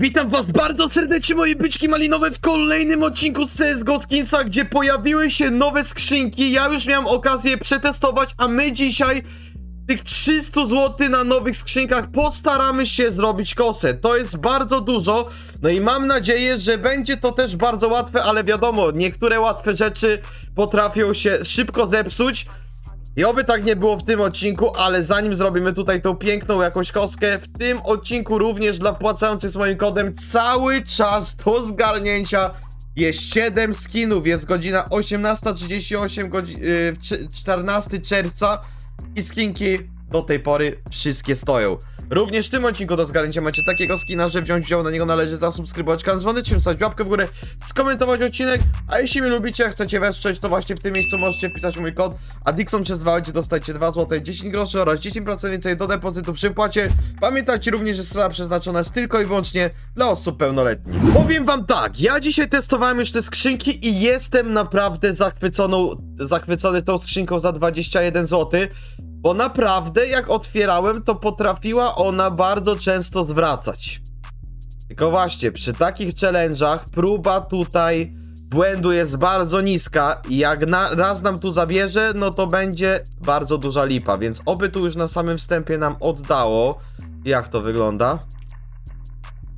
Witam was bardzo serdecznie moje byczki malinowe w kolejnym odcinku z CSGO Skinsa, gdzie pojawiły się nowe skrzynki. Ja już miałem okazję przetestować, a my dzisiaj tych 300 zł na nowych skrzynkach postaramy się zrobić kosę. To jest bardzo dużo, no i mam nadzieję, że będzie to też bardzo łatwe, ale wiadomo, niektóre łatwe rzeczy potrafią się szybko zepsuć. I oby tak nie było w tym odcinku, ale zanim zrobimy tutaj tą piękną jakąś kostkę, w tym odcinku również dla wpłacających z moim kodem cały czas do zgarnięcia jest 7 skinów, jest godzina 18.38, godzi- yy, cz- 14 czerwca i skinki do tej pory wszystkie stoją. Również w tym odcinku do zgarnięcia macie takiego skina, że wziąć udział na niego należy zasubskrybować kanał dzwony, czym wstać łapkę w górę, skomentować odcinek, a jeśli mnie lubicie, a chcecie wesprzeć, to właśnie w tym miejscu możecie wpisać mój kod, a Dixon przez 2 gdzie dostajecie 2 zł 10 groszy oraz 10% więcej do depozytu przy wpłacie. Pamiętajcie również, że strona przeznaczona jest tylko i wyłącznie dla osób pełnoletnich. Powiem wam tak, ja dzisiaj testowałem już te skrzynki i jestem naprawdę zachwyconą, zachwycony tą skrzynką za 21 zł. Bo naprawdę, jak otwierałem, to potrafiła ona bardzo często zwracać. Tylko właśnie, przy takich challenge'ach próba tutaj błędu jest bardzo niska i jak na, raz nam tu zabierze, no to będzie bardzo duża lipa, więc oby tu już na samym wstępie nam oddało. Jak to wygląda?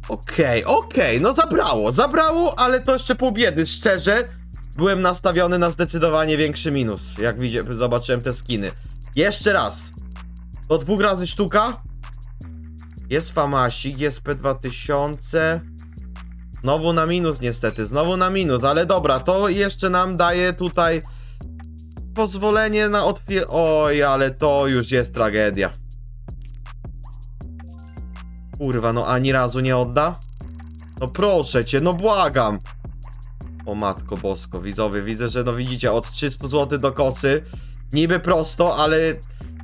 Okej, okej, no zabrało, zabrało, ale to jeszcze pół biedy, szczerze. Byłem nastawiony na zdecydowanie większy minus, jak widzę, zobaczyłem te skiny. Jeszcze raz. Do dwóch razy sztuka. Jest Famasik, jest P2000. Znowu na minus niestety, znowu na minus, ale dobra, to jeszcze nam daje tutaj pozwolenie na otwier... Oj, ale to już jest tragedia. Kurwa, no ani razu nie odda? No proszę cię, no błagam. O matko bosko, widzowie, widzę, że no widzicie, od 300 zł do kocy niby prosto, ale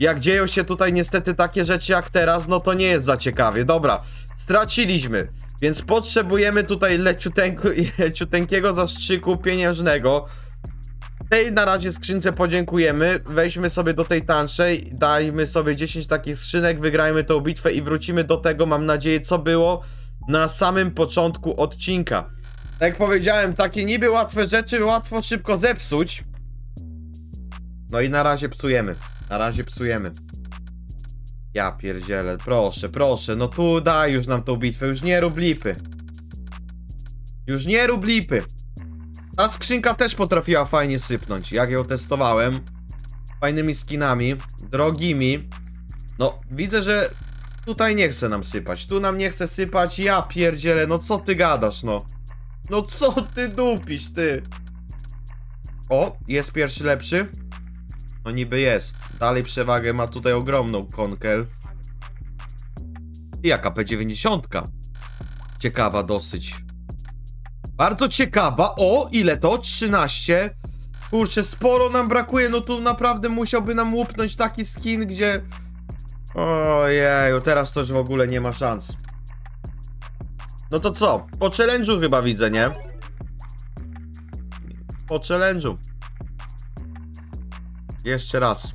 jak dzieją się tutaj niestety takie rzeczy jak teraz, no to nie jest za ciekawie. Dobra, straciliśmy, więc potrzebujemy tutaj leciuteńkiego zastrzyku pieniężnego. Tej na razie skrzynce podziękujemy, weźmy sobie do tej tańszej, dajmy sobie 10 takich skrzynek, wygrajmy tą bitwę i wrócimy do tego, mam nadzieję, co było na samym początku odcinka. Tak jak powiedziałem, takie niby łatwe rzeczy łatwo szybko zepsuć, no i na razie psujemy. Na razie psujemy. Ja pierdzielę, proszę, proszę, no tu daj już nam tą bitwę, już nie rób lipy. Już nie rób lipy. Ta skrzynka też potrafiła fajnie sypnąć, jak ją testowałem. Fajnymi skinami, drogimi. No, widzę, że tutaj nie chce nam sypać, tu nam nie chce sypać, ja pierdzielę, no co ty gadasz, no. No co ty dupisz, ty. O, jest pierwszy lepszy. No niby jest. Dalej przewagę ma tutaj ogromną konkel. I jaka P90. Ciekawa dosyć. Bardzo ciekawa. O, ile to? 13. Kurczę, sporo nam brakuje. No tu naprawdę musiałby nam łupnąć taki skin, gdzie... Ojeju, teraz to w ogóle nie ma szans. No to co? Po challenge'u chyba widzę, nie? Po challenge'u. Jeszcze raz.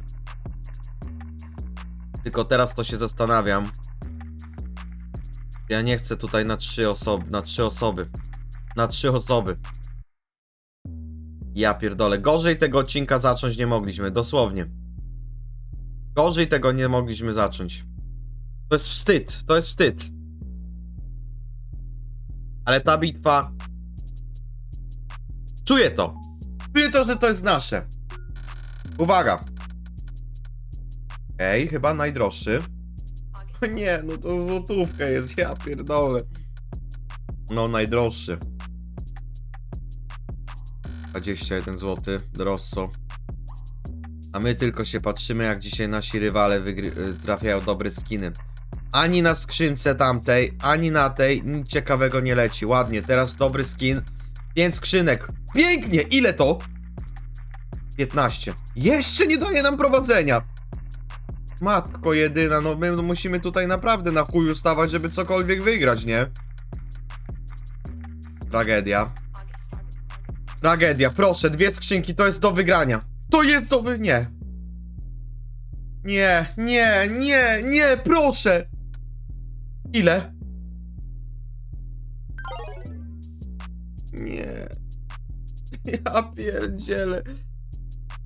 Tylko teraz to się zastanawiam. Ja nie chcę tutaj na trzy osoby, na trzy osoby. Na trzy osoby. Ja pierdolę. Gorzej tego odcinka zacząć nie mogliśmy, dosłownie. Gorzej tego nie mogliśmy zacząć. To jest wstyd, to jest wstyd. Ale ta bitwa... Czuję to. Czuję to, że to jest nasze. Uwaga. Ej, chyba najdroższy. O nie, no to złotówka jest, ja pierdolę. No, najdroższy. 21 zł, Rosso. A my tylko się patrzymy, jak dzisiaj nasi rywale y, trafiają dobre skiny. Ani na skrzynce tamtej, ani na tej nic ciekawego nie leci. Ładnie, teraz dobry skin. 5 skrzynek. Pięknie! Ile to? 15. Jeszcze nie daje nam prowadzenia. Matko jedyna, no my musimy tutaj naprawdę na chuju stawać, żeby cokolwiek wygrać, nie? Tragedia. Tragedia, proszę, dwie skrzynki, to jest do wygrania. To jest do wy... nie. Nie, nie, nie, nie, proszę. Ile? Nie. Ja pierdzielę.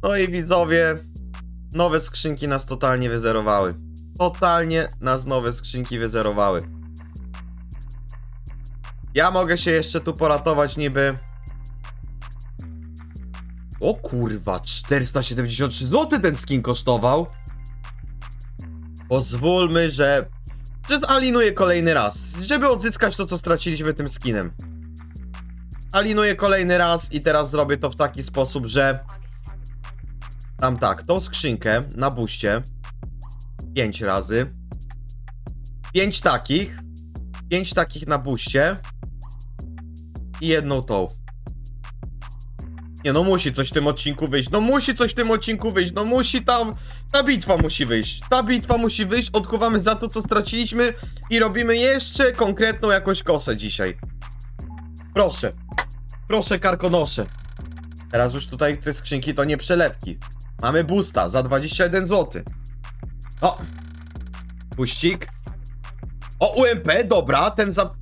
No i widzowie, nowe skrzynki nas totalnie wyzerowały. Totalnie nas nowe skrzynki wyzerowały. Ja mogę się jeszcze tu poratować niby. O kurwa, 473 zł ten skin kosztował. Pozwólmy, że... że zalinuję kolejny raz, żeby odzyskać to, co straciliśmy tym skinem. Alinuję kolejny raz i teraz zrobię to w taki sposób, że... Tam tak, tą skrzynkę na buście 5 razy. 5 takich. 5 takich na buście. I jedną tą. Nie no musi coś w tym odcinku wyjść. No musi coś w tym odcinku wyjść. No musi tam. Ta bitwa musi wyjść. Ta bitwa musi wyjść. Odkuwamy za to, co straciliśmy. I robimy jeszcze konkretną jakąś kosę dzisiaj. Proszę. Proszę, karkonosze. Teraz już tutaj te skrzynki to nie przelewki. Mamy boosta za 21 zł. O! Puścik. O, UMP, dobra, ten za...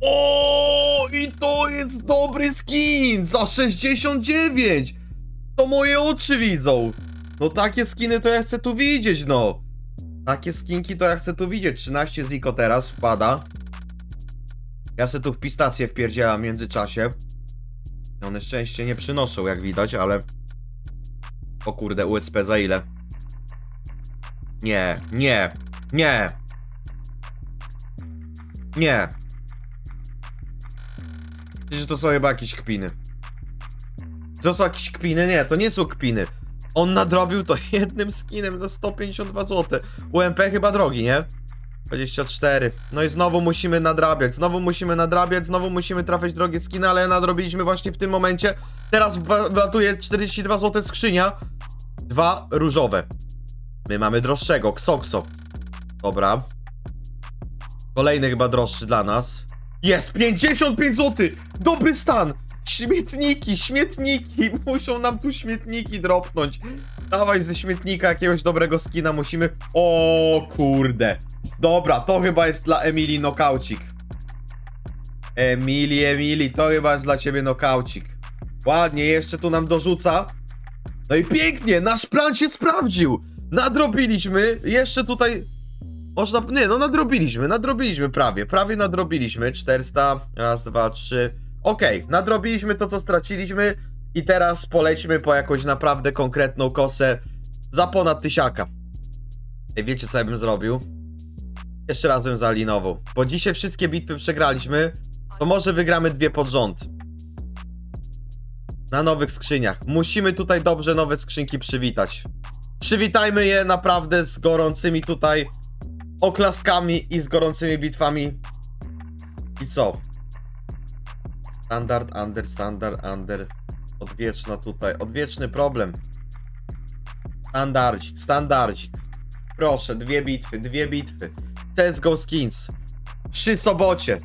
O, i to jest dobry skin za 69. To moje oczy widzą. No takie skiny to ja chcę tu widzieć, no. Takie skinki to ja chcę tu widzieć. 13 ziko teraz wpada. Ja se tu w pistację wpierdzielam w międzyczasie. One szczęście nie przynoszą, jak widać, ale... O kurde, USP za ile? Nie, nie, nie. Nie. Przecież to są chyba jakieś kpiny. To są jakieś kpiny? Nie, to nie są kpiny. On nadrobił to jednym skinem za 152 zł. UMP chyba drogi, nie? 24. No i znowu musimy nadrabiać, znowu musimy nadrabiać, znowu musimy trafiać drogie skiny, ale nadrobiliśmy właśnie w tym momencie. Teraz wlatuje 42 zł skrzynia. Dwa różowe. My mamy droższego, Xoxo. Dobra. Kolejny chyba droższy dla nas. Jest! 55 zł! Dobry stan! Śmietniki, śmietniki! Muszą nam tu śmietniki dropnąć. Dawaj ze śmietnika jakiegoś dobrego skina musimy... O kurde! Dobra, to chyba jest dla Emilii nokaucik. Emilii, Emilii, to chyba jest dla ciebie nokaucik. Ładnie, jeszcze tu nam dorzuca. No i pięknie, nasz plan się sprawdził. Nadrobiliśmy, jeszcze tutaj można, nie no nadrobiliśmy, nadrobiliśmy prawie, prawie nadrobiliśmy. 400, raz, dwa, trzy. Okej, nadrobiliśmy to co straciliśmy i teraz polećmy po jakąś naprawdę konkretną kosę za ponad tysiaka. Ej, wiecie co ja bym zrobił? Jeszcze raz bym zalinował, bo dzisiaj wszystkie bitwy przegraliśmy, to może wygramy dwie pod rząd. Na nowych skrzyniach. Musimy tutaj dobrze nowe skrzynki przywitać. Przywitajmy je naprawdę z gorącymi tutaj oklaskami i z gorącymi bitwami. I co? Standard, under, standard, under. Odwieczna tutaj. Odwieczny problem. Standardzik, standardzik. Proszę, dwie bitwy, dwie bitwy. CSGO Skins. Przy sobocie.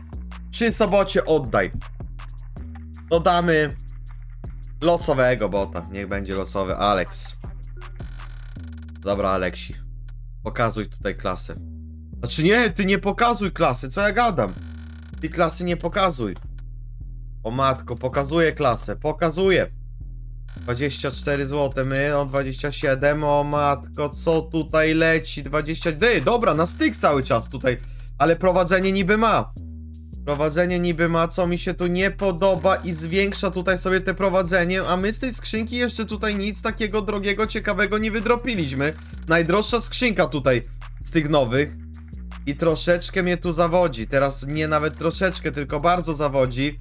Przy sobocie oddaj. Dodamy losowego bota. Niech będzie losowy Alex. Dobra, Aleksi. Pokazuj tutaj klasę. Znaczy nie, ty nie pokazuj klasy, co ja gadam? Ty klasy nie pokazuj. O matko, pokazuję klasę, pokazuję. 24 zł, my, o 27, o matko, co tutaj leci? 20, Ej, dobra, na styk cały czas tutaj, ale prowadzenie niby ma. Prowadzenie niby ma, co mi się tu nie podoba i zwiększa tutaj sobie te prowadzenie, a my z tej skrzynki jeszcze tutaj nic takiego drogiego, ciekawego nie wydropiliśmy. Najdroższa skrzynka tutaj z tych nowych i troszeczkę mnie tu zawodzi. Teraz nie nawet troszeczkę, tylko bardzo zawodzi.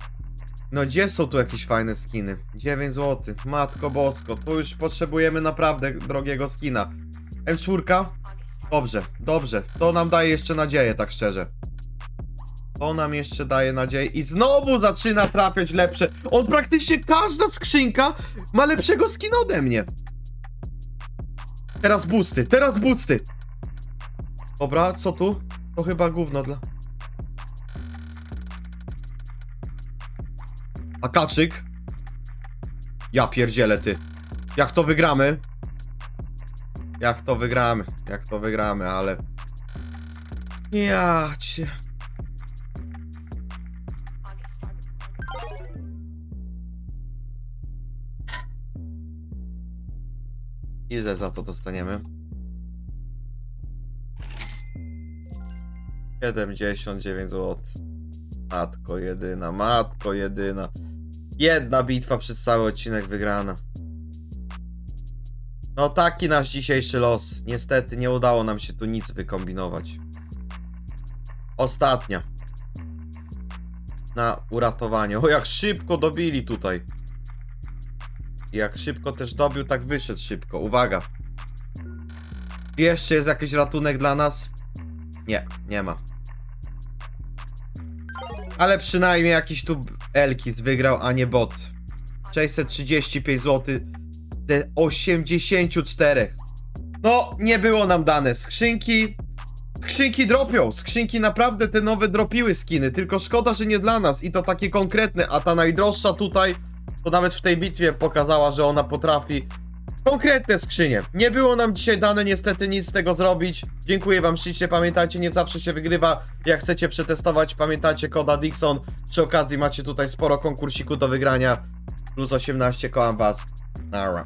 No gdzie są tu jakieś fajne skiny? 9 zł. Matko bosko, tu już potrzebujemy naprawdę drogiego skina. M4? Dobrze, dobrze. To nam daje jeszcze nadzieję, tak szczerze. To nam jeszcze daje nadzieję. I znowu zaczyna trafiać lepsze. On praktycznie każda skrzynka ma lepszego skina ode mnie. Teraz busty, teraz busty. Dobra, co tu? To chyba gówno dla... A kaczyk? Ja pierdzielę ty. Jak to wygramy? Jak to wygramy? Jak to wygramy, ale... Ja cię... Ile za to dostaniemy? 79 zł. Matko jedyna, matko jedyna. Jedna bitwa przez cały odcinek wygrana. No taki nasz dzisiejszy los. Niestety nie udało nam się tu nic wykombinować. Ostatnia. Na uratowanie. O, jak szybko dobili tutaj. Jak szybko też dobił, tak wyszedł szybko. Uwaga. Jeszcze jest jakiś ratunek dla nas? Nie, nie ma. Ale przynajmniej jakiś tu Elkis wygrał, a nie bot. 635 zł de 84. No, nie było nam dane. Skrzynki. Skrzynki dropią. Skrzynki naprawdę te nowe dropiły skiny. Tylko szkoda, że nie dla nas. I to takie konkretne. A ta najdroższa tutaj, to nawet w tej bitwie pokazała, że ona potrafi. Konkretne skrzynie. Nie było nam dzisiaj dane niestety nic z tego zrobić. Dziękuję wam ślicznie. Pamiętajcie, nie zawsze się wygrywa. Jak chcecie przetestować, pamiętajcie koda Dixon. Przy okazji macie tutaj sporo konkursiku do wygrania. Plus 18 kołam was. Nara.